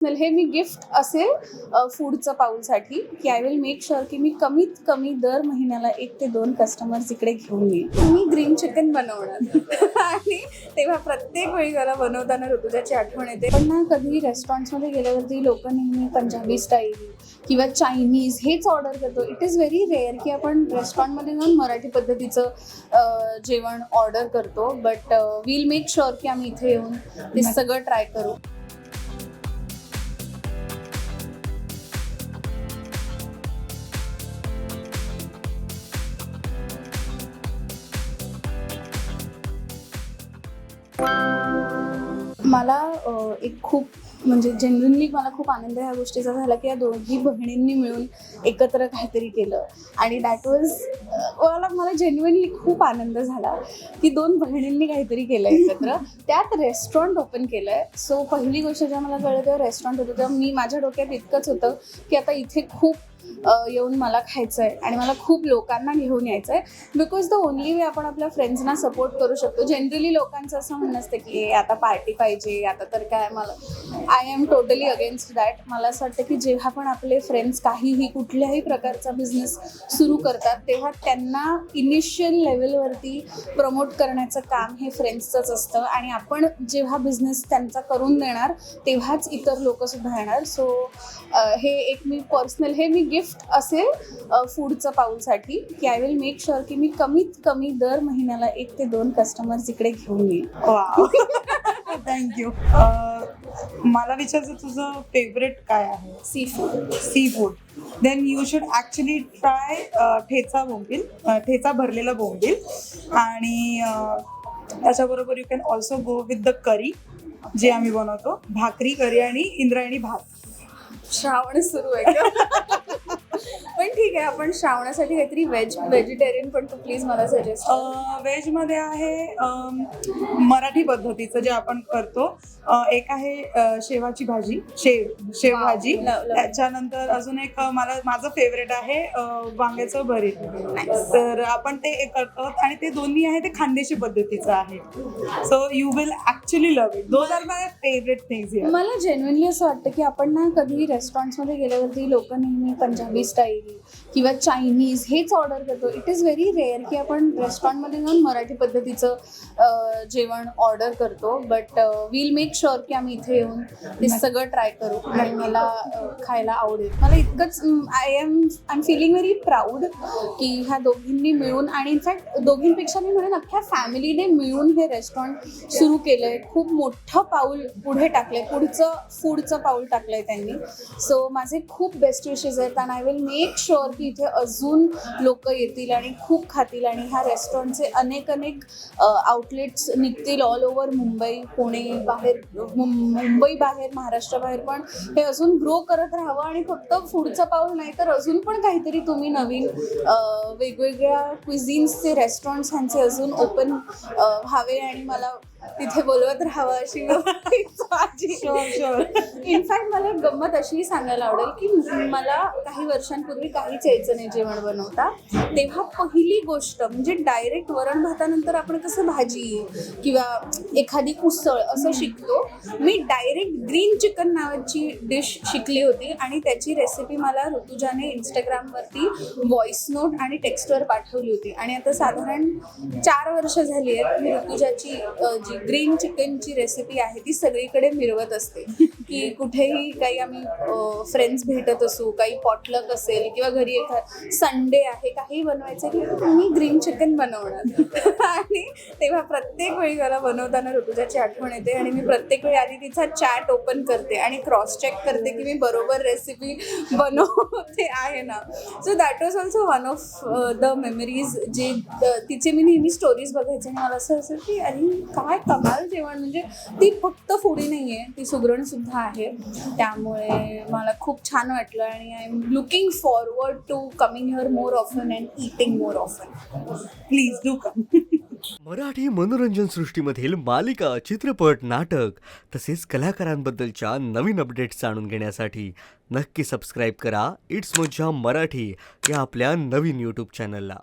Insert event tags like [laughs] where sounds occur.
हे मी गिफ्ट असेल फूडचं पाऊलसाठी की आय विल मेक शुअर की मी कमीत कमी दर महिन्याला एक ते दोन कस्टमर्स इकडे घेऊन येईल. मी ग्रीन चिकन बनवणार. [laughs] आणि तेव्हा प्रत्येक वेळी मला बनवताना ऋतुजाची आठवण येते. पण ना कधी रेस्टॉरंट्समध्ये गेल्यावरती लोक नेहमी पंजाबी स्टाईल किंवा चायनीज हेच ऑर्डर करतो. इट इज व्हेरी रेअर की आपण रेस्टॉरंटमध्ये जाऊन मराठी पद्धतीचं जेवण ऑर्डर करतो. बट विल मेक शुअर की आम्ही इथे येऊन ते सगळं ट्राय करू. मला एक खूप म्हणजे जेन्युनली मला खूप आनंद ह्या गोष्टीचा झाला की या दोघी बहिणींनी मिळून एकत्र काहीतरी केलं. आणि दॅट वॉज मला मला जेन्युनली खूप आनंद झाला की दोन बहिणींनी काहीतरी केलं एकत्र. त्यात रेस्टॉरंट ओपन केलं आहे सो पहिली गोष्ट जेव्हा मला कळलं तेव्हा रेस्टॉरंट होतं तेव्हा मी माझ्या डोक्यात इतकंच होतं की आता इथे खूप येऊन मला खायचं आहे आणि मला खूप लोकांना घेऊन यायचं आहे बिकॉज द ओनली वे आपण आपल्या फ्रेंड्सना सपोर्ट करू शकतो जनरली लोकांचं असं म्हणणं असतं की आता पार्टी पाहिजे आता तर काय मला I am totally against that मला असं वाटतं की जेव्हा पण आपले फ्रेंड्स काहीही कुठल्याही प्रकारचा बिझनेस सुरू करतात तेव्हा त्यांना इनिशियल लेवलवरती प्रमोट करण्याचं काम हे फ्रेंड्सचंच असतं. आणि आपण जेव्हा बिझनेस त्यांचा करून देणार तेव्हाच इतर लोक सुद्धा येणार. सो हे एक मी पर्सनल हे मी गिफ्ट असेल फूडचं पाऊलसाठी की आय विल मेक शुअर की मी कमीत कमी दर महिन्याला एक ते दोन कस्टमर्स इकडे घेऊन येईल. थँक्यू [laughs] मला विचारायचं तुझं फेवरेट काय आहे? Sea food sea food then you should actually try thecha bombil thecha भरलेला बोंबील. आणि त्याच्याबरोबर you can also go with the curry जे आम्ही बनवतो. भाकरी करी आणि इंद्रायणी भात. श्रावण सुरू आहे का? पण ठीक आहे आपण श्रावणासाठी काहीतरी व्हेज व्हेजिटेरियन पण तू प्लीज मला सजेस्ट व्हेजमध्ये आहे अम, मराठी पद्धतीचं जे आपण करतो अ, एक आहे अ, शेवाची भाजी शेव शेव Wow. भाजी Love, love. त्याच्यानंतर अजून एक अ, मला माझं फेवरेट आहे अ, वांग्याचं भरीत Nice. तर आपण ते एक करतो आणि ते दोन्ही आहे ते खानदेशी पद्धतीचं आहे so you will actually love it those are my favourite things मला जेन्युनली असं वाटतं की आपण ना कधी रेस्टॉरंट्समध्ये गेल्यावरती लोक नेहमी पंजाबी स्टाईल किंवा चायनीज हेच ऑर्डर करतो. इट इज व्हेरी रेअर की आपण रेस्टॉरंटमध्ये जाऊन मराठी पद्धतीचं जेवण ऑर्डर करतो. बट विल मेक शुअर की आम्ही इथे येऊन ते सगळं ट्राय करू. आणि मला खायला आवडेल. मला इतकंच I am I am feeling very proud की ह्या दोघींनी मिळून आणि इनफॅक्ट दोघींपेक्षा मी म्हणेन अख्ख्या फॅमिलीने मिळून हे रेस्टॉरंट सुरू केलंय. खूप मोठं पाऊल पुढे टाकलंय. पुढचं फूडचं पाऊल टाकलंय त्यांनी. सो माझे खूप बेस्ट विशेस आहेत. आणि आय विल मेक शुअर की इथे अजून लोक येतील आणि खूप खातील आणि ह्या रेस्टॉरंटचे अनेक अनेक आउटलेट्स निघतील ऑल ओव्हर मुंबई पुणे बाहेर मुं- मुंबई बाहेर महाराष्ट्राबाहेर पण हे अजून ग्रो करत राहावं आणि फक्त पुढचं पाऊल नाही तर अजून पण काहीतरी तुम्ही नवीन वेगवेगळ्या क्विझिन्सचे रेस्टॉरंट्स ह्यांचे अजून ओपन व्हावे. आणि मला तिथे बोलवत राहावं अशी [laughs] माझी इनफॅक्ट मला एक गंमत अशीही सांगायला आवडेल की मला काही वर्षांपूर्वी काहीच यायचं नाही जेवण बनवता तेव्हा पहिली गोष्ट म्हणजे डायरेक्ट वरण भातानंतर आपण कसं भाजी किंवा एखादी उसळ असं शिकतो मी डायरेक्ट ग्रीन चिकन नावाची डिश शिकली होती आणि त्याची रेसिपी मला ऋतुजाने इंस्टाग्रामवरती व्हॉइस नोट आणि टेक्स्टवर पाठवली होती. आणि आता साधारण चार वर्ष झाली आहेत मी ऋतुजाची जी ग्रीन चिकनची रेसिपी आहे ती सगळीकडे मिरवत असते. की [laughs] कुठेही काही आम्ही फ्रेंड्स भेटत असू काही पॉटलक असेल किंवा घरी एखाद संडे आहे काही बनवायचं की मी ग्रीन चिकन बनवणार. [laughs] आणि तेव्हा प्रत्येक वेळी मला बनवताना ऋतुजाची आठवण येते आणि मी प्रत्येक वेळी आधी तिचा चॅट ओपन करते आणि क्रॉस चेक करते की मी बरोबर रेसिपी बनवते आहे ना. So that was also one of the memories जे तिचे मी नेहमी स्टोरीज बघायचे मला असं असेल की अरे काय कमाल जेवण म्हणजे ती फक्त फुडी नाही आहे ती सुगरण सुद्धा आहे. त्यामुळे मला खूप छान वाटलं आणि I am looking forward to coming here more often and eating more often please do come Marathi मनोरंजन सृष्टीमधील मालिका चित्रपट नाटक तसेच कलाकारांबद्दलच्या नवीन अपडेट्स जाणून घेण्यासाठी नक्की सबस्क्राईब करा. इट्स मज्जा मराठी या आपल्या नवीन यूट्यूब चॅनलला